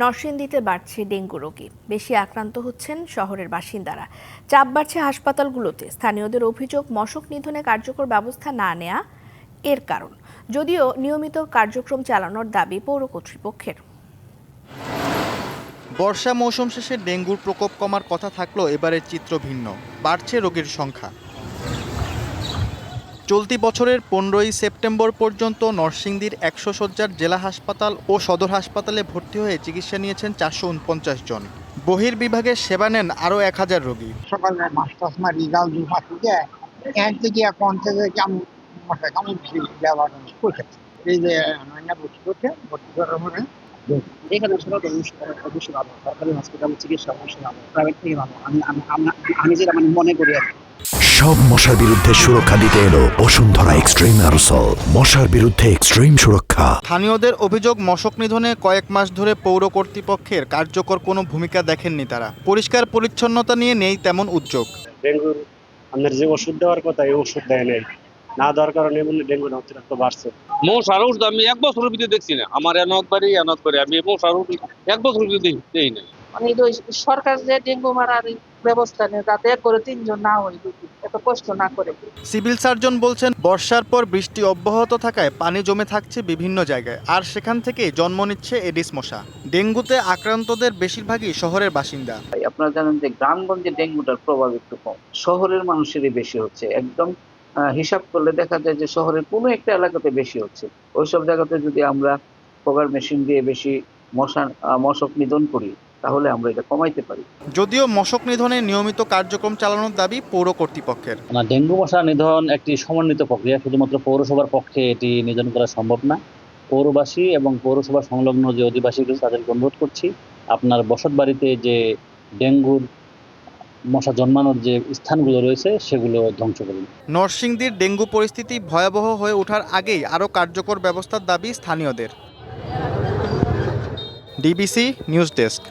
নরসিংদীতে বাড়ছে ডেঙ্গু রোগী। বেশি আক্রান্ত হচ্ছেন শহরের বাসিন্দারা। চাপ বাড়ছে হাসপাতালগুলোতে। স্থানীয়দের অভিযোগ, মশক নিধনে কার্যকর ব্যবস্থা না নেয়া এর কারণ। যদিও নিয়মিত কার্যক্রম চালানোর দাবি পৌর কর্তৃপক্ষের। বর্ষা মৌসুম শেষে ডেঙ্গুর প্রকোপ কমার কথা থাকলেও এবারের চিত্র ভিন্ন। বাড়ছে রোগীর সংখ্যা। চলতি বছরের পনেরোই সেপ্টেম্বর পর্যন্ত নরসিংদীর একশো শয্যার জেলা হাসপাতাল ও সদর হাসপাতালে ভর্তি হয়ে চিকিৎসা নিয়েছেন চারশো উনপঞ্চাশ জন। বহির বহির্বিভাগের সেবা নেন আরও এক হাজার রোগী। সকালে মারি থেকে কেমন কেমন ব্যবহার করছে এই যে নয়না ভর্তি করছে ভর্তি করার পরে এখানে আসলে অবশ্যই অবশ্যই ভালো। সরকারি হসপিটালে চিকিৎসা অবশ্যই ভালো। প্রাইভেট থেকে ভালো। আমি আমি- আমি- আমি যেটা মানে মনে করি আর কি। সব মশার বিরুদ্ধে সুরক্ষা দিতে এলো বসুন্ধরা এক্সট্রিম অ্যারোসল। মশার বিরুদ্ধে এক্সট্রিম সুরক্ষা। স্থানীয়দের অভিযোগ মশক নিধনে কয়েক মাস ধরে পৌর কর্তৃপক্ষের কার্যকর কোনো ভূমিকা দেখেননি তারা। পরিষ্কার পরিচ্ছন্নতা নিয়ে নেই তেমন উদ্যোগ। ডেঙ্গুর আপনার যে ওষুধ দেওয়ার কথা এই ওষুধ দেয় নাই। না দেওয়ার কারণে এমনি ডেঙ্গুর অতিরিক্ত বাড়ছে। মশার ওষুধ আমি এক বছরের ভিতরে দেখছি না। আমার এনত বাড়ি আমি মশার ওষুধ এক বছরের ভিতরে দেখি- দেখি না মানে এই যে সরকার যে ডেঙ্গু মারার ব্যবস্থা নেই যাতে এক করে তিনজন না হয় এত কষ্ট না করে। সিভিল সার্জন বলছেন বর্ষার পর বৃষ্টি অব্যাহত থাকায় পানি জমে থাকছে বিভিন্ন জায়গায়। আর সেখান থেকেই জন্ম নিচ্ছে এডিস মশা। ডেঙ্গুতে আক্রান্তদের বেশিরভাগই শহরের বাসিন্দা। ভাই আপনারা জানেন যে গ্রামগঞ্জে ডেঙ্গুটার প্রভাব একটু কম। শহরের মানুষেরই বেশি হচ্ছে। একদম আহ, হিসাব করলে দেখা যায় যে শহরের কোনো একটা এলাকাতে বেশি হচ্ছে। ওইসব জায়গাতে যদি আমরা ফগার মেশিন দিয়ে বেশি মশা মশক নিধন করি তাহলে আমরা এটা কমাইতে পারি। যদিও মশক নিধনে নিয়মিত কার্যক্রম চালানোর দাবি পৌর কর্তৃপক্ষের। না ডেঙ্গু মশা নিধন একটি সমন্বিত প্রক্রিয়া শুধুমাত্র পৌরসভার পক্ষে এটি নিধন করা সম্ভব না। পৌরবাসী এবং পৌরসভা সংলগ্ন যে অধিবাসী রয়েছে তাদেরকে অনুরোধ করছি আপনার বসত বাড়িতে যে ডেঙ্গুর মশা জন্মানোর যে স্থানগুলো রয়েছে সেগুলো ধ্বংস করুন। নরসিংদীর ডেঙ্গু পরিস্থিতি ভয়াবহ হয়ে ওঠার আগেই আরও কার্যকর ব্যবস্থার দাবি স্থানীয়দের। DBC news desk.